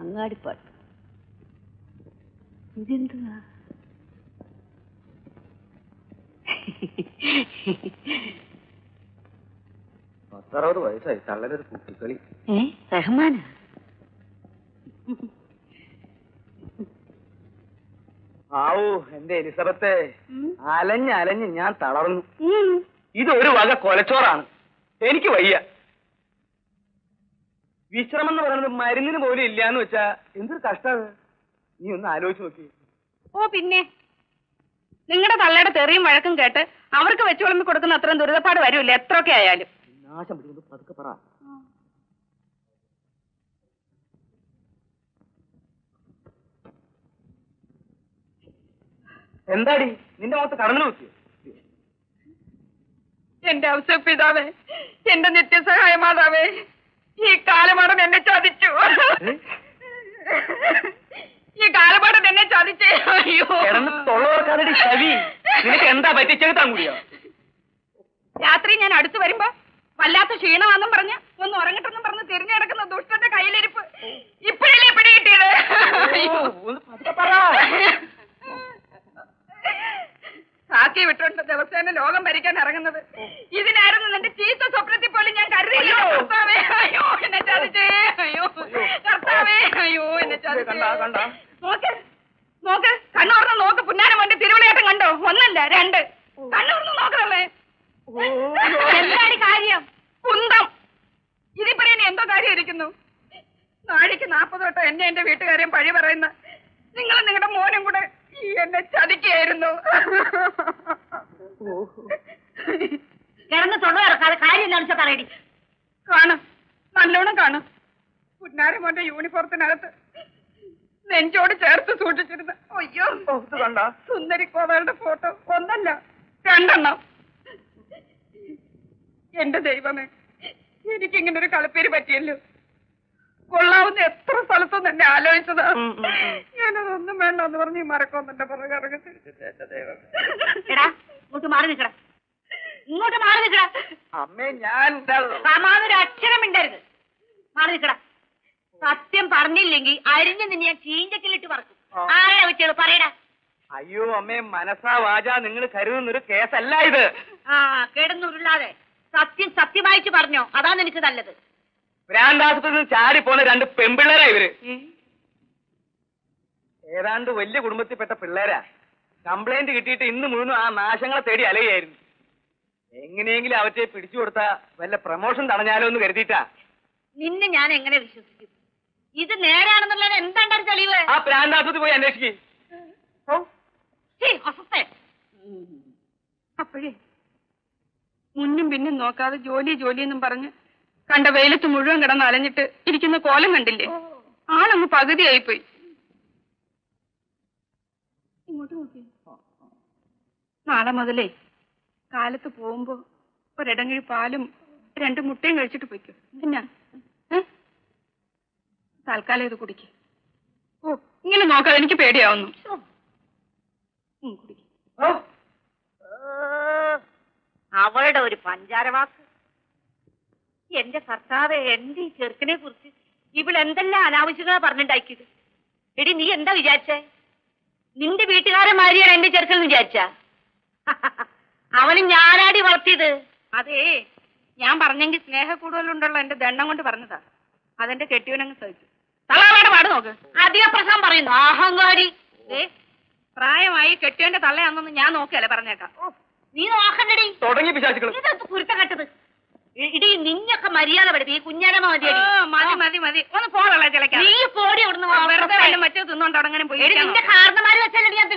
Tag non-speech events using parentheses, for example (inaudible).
അങ്ങാടിപ്പാട്ട് ഇതെന്തുവാ? പത്തറുപത് വയസ്സായി തള്ളനൊരു കുട്ടിക്കളി. ഏ റഹ്മാനാ? ആവൂ എന്റെ എലിസബത്തെ. അലഞ്ഞ് അലഞ്ഞ് ഞാൻ തളർന്നു. ഇത് ഇതൊരു വക കൊലച്ചോറാണ്. എനിക്ക് വയ്യ. വിശ്രമം എന്ന് പറയുന്നത് മരുന്നിന് പോലും ഇല്ല എന്ന് വെച്ചാ എന്തൊരു കഷ്ടാണ്. നീ ഒന്ന് ആലോചിച്ച് നോക്കി. ഓ പിന്നെ. നിങ്ങളുടെ തള്ളയുടെ തെറിയും വഴക്കും കേട്ട് അവർക്ക് വെച്ചു വിളമ്പി കൊടുക്കുന്ന അത്രയും ദുരിതപ്പാട് വരില്ല എത്രയൊക്കെ ആയാലും. നാശം പിടിക്കുന്നത് പതുക്കെ പറ. എന്താടി? നിന്റെ മുഖത്ത് കടന്നു നോക്കിയോ? എന്റെ ഔസപിതാവേ എന്റെ നിത്യസഹായ മാതാവേ ഈ കാലമാടൻ എന്നെ ചതിച്ചു ഈ കാലമാടൻ എന്നെ ചതിച്ചേ അയ്യോ കിടന്ന് തൊള്ളവർക്കാരുടെ ചെവി നിനക്ക് എന്താ പറ്റി കൂടിയോ? രാത്രി ഞാൻ അടുത്ത് വരുമ്പോ വല്ലാത്ത ക്ഷീണമാണെന്നും പറഞ്ഞ് ഒന്ന് ഉറങ്ങട്ടെന്നും പറഞ്ഞ് തിരിഞ്ഞു കിടക്കുന്ന ദുഷ്ടന്റെ കയ്യിലിരിപ്പ് ഇപ്പോഴല്ലേ പിടികിട്ടിയത് കിട്ടിയത്? സാക്കി വിട്ടുണ്ട് ദിവസേന ലോകം ഭരിക്കാൻ ഇറങ്ങുന്നത്. ഇതിനായിരുന്നു നിന്റെ ചീത്ത സ്വപ്നത്തിൽ പോലും ഞാൻ കരുതിയില്ല. കർത്താവേ. അയ്യോ എന്നെ ചതിച്ചേ. അയ്യോ കർത്താവേ. അയ്യോ എന്നെ ചതിച്ചേ കണ്ടാ, കണ്ടാ? നോക്ക് നോക്ക് കണ്ണൂർന്ന് നോക്ക് പുന്നാരം കൊണ്ട് തിരുവിളിയേട്ടം കണ്ടോ ഒന്നല്ല രണ്ട് കണ്ണൂർന്ന് നോക്കണല്ലേ എന്താണ് കാര്യം കുന്തം ഇതിപ്പോ ഇനി എന്തോ ഇരിക്കുന്നു നാഴിക്ക് നാപ്പത് തൊട്ടോ എന്നെ എന്റെ വീട്ടുകാരെയും പഴി പറയുന്ന. നിങ്ങൾ നിങ്ങളുടെ മോനും കൂടെ എന്നെ ചതിക്കുകയായിരുന്നു. കിടന്ന് ഇറക്കാതെ കാര്യം എന്താണെന്ന് പറയടി. കാണും. നല്ലോണം കാണും. പുന്നാരി മോന്റെ യൂണിഫോമത്തിനകത്ത് നെഞ്ചോട് ചേർത്ത് സൂക്ഷിച്ചിരുന്ന അയ്യോ കണ്ട? സുന്ദരി കോതകളുടെ ഫോട്ടോ. ഒന്നല്ല രണ്ടെണ്ണം. എന്റെ ദൈവമേ എനിക്കിങ്ങനെ ഒരു കളിപ്പേര് പറ്റിയല്ലോ. കൊള്ളാവുന്ന എത്ര സ്ഥലത്തൊന്നും എന്നെ ആലോചിച്ചതാ. ഞാനതൊന്നും വേണ്ട എന്ന് പറഞ്ഞ് ഈ മറക്കൊന്നെ പുറകെ ഇറങ്ങി ഇങ്ങോട്ട് മാറി നിൽക്കടാ. ഇങ്ങോട്ട് മാറി നിൽക്കടാ. അമ്മേ ഞാൻ സമാനൊരു അക്ഷരം ഉണ്ടായിരുന്നു മാറി നിൽക്കടാ. സത്യം പറഞ്ഞില്ലെങ്കിൽ അരിഞ്ഞ് നിന്നെ ഞാൻ ചീഞ്ചക്കിലിട്ട് പറക്കും. ആരാ വെച്ചത് പറയടാ. അയ്യോ അമ്മേ മനസ്സാ വാചാ നിങ്ങൾ കരുതുന്നൊരു കേസല്ല ഇത്. ആ കിടന്നുരുളാതെ സത്യം സത്യമായിട്ട് പറഞ്ഞോ? അതാ നിനക്ക് നല്ലത്. നിന്ന് ചാടി പോന്ന രണ്ട് പെമ്പിള്ളേരാ ഇവർ. ഏതാണ്ട് വലിയ കുടുംബത്തിൽപ്പെട്ട പിള്ളേരാ. കംപ്ലൈന്റ് കിട്ടിയിട്ട് ഇന്ന് മുഴുവൻ ആ നാശങ്ങളെ തേടി അലയായിരുന്നു എങ്ങനെയെങ്കിലും അവറ്റെ പിടിച്ചു കൊടുത്ത വല്ല പ്രമോഷൻ തടഞ്ഞാലോ എന്ന് കരുതിയിട്ടാ. നിന്നെ ഞാൻ എങ്ങനെ വിശ്വസിക്കും? ഇത് നേരാണെന്നുള്ളത് എന്താണ് ഒരു തെളിവ്? ആ ഭ്രാന്താശുപത്രി പോയി അന്വേഷിക്കേ. അപ്പോഴേ മുന്നും പിന്നും നോക്കാതെ ജോലി ജോലി എന്നും പറഞ്ഞ് കണ്ട വെയിലത്ത് മുഴുവൻ കിടന്ന് അലഞ്ഞിട്ട് ഇരിക്കുന്ന കോലം കണ്ടില്ലേ? ആളങ്ങ് ഇങ്ങോട്ട് നോക്കി നാളെ മുതലേ കാലത്ത് പോകുമ്പോ ഒരിടങ്ങഴി പാലും രണ്ട് മുട്ടയും കഴിച്ചിട്ട് പോയിക്കോ. പിന്നെ? തൽക്കാലം ഇത് കുടിക്ക്. ഓ ഇങ്ങനെ നോക്കാതെ എനിക്ക് പേടിയാവുന്നു. ഉം, കുടിക്ക്. അവളുടെ ഒരു പഞ്ചാരവാക്ക്. എന്റെ കർത്താവ് എന്റെ ഈ ചെറുക്കനെ കുറിച്ച് ഇവൾ എന്തെല്ലാം അനാവശ്യങ്ങളാ പറഞ്ഞിണ്ടാക്കിയത്? എടി നീ എന്താ വിചാരിച്ചേ? നിന്റെ വീട്ടുകാരെ മാരിയാണ് എന്റെ ചെറുക്കൻ വിചാരിച്ച? (laughs) അവന് ഞാനാടി വളർത്തിയത്? അതേ ഞാൻ പറഞ്ഞെങ്കിൽ സ്നേഹ കൂടുതലുണ്ടല്ലോ എന്റെ ദണ്ണം കൊണ്ട് പറഞ്ഞതാ. അതെന്റെ കെട്ടിയവനങ്ങ് സഹിച്ചു. തള്ളാവേടെ പാട് നോക്ക്. അധിക പ്രശ്നം പറയുന്നു. അഹങ്കാരി ഏ പ്രായമായി കെട്ടിയവന്റെ തള്ളയാണെന്ന് ഞാൻ നോക്കിയല്ലേ പറഞ്ഞേക്കാം. ഓ, നീ നോക്കണ്ടടി. തുടങ്ങി കുരുത്തം കെട്ടത്? ഇടി നിന്നൊക്കെ മര്യാദ പഠിപ്പി ഈ കുഞ്ഞാനമ്മ ആ, മതി മതി മതി. ഒന്ന് പോകള്ള ചിലക്കാം. നീ പോടി അവിടുന്ന് വെറുതെ വല്ല മറ്റേ തിന്നോണ്ട് അവിടെ പോയി നിന്റെ കാരണമാര് വെച്ചാലടി ഞാൻ.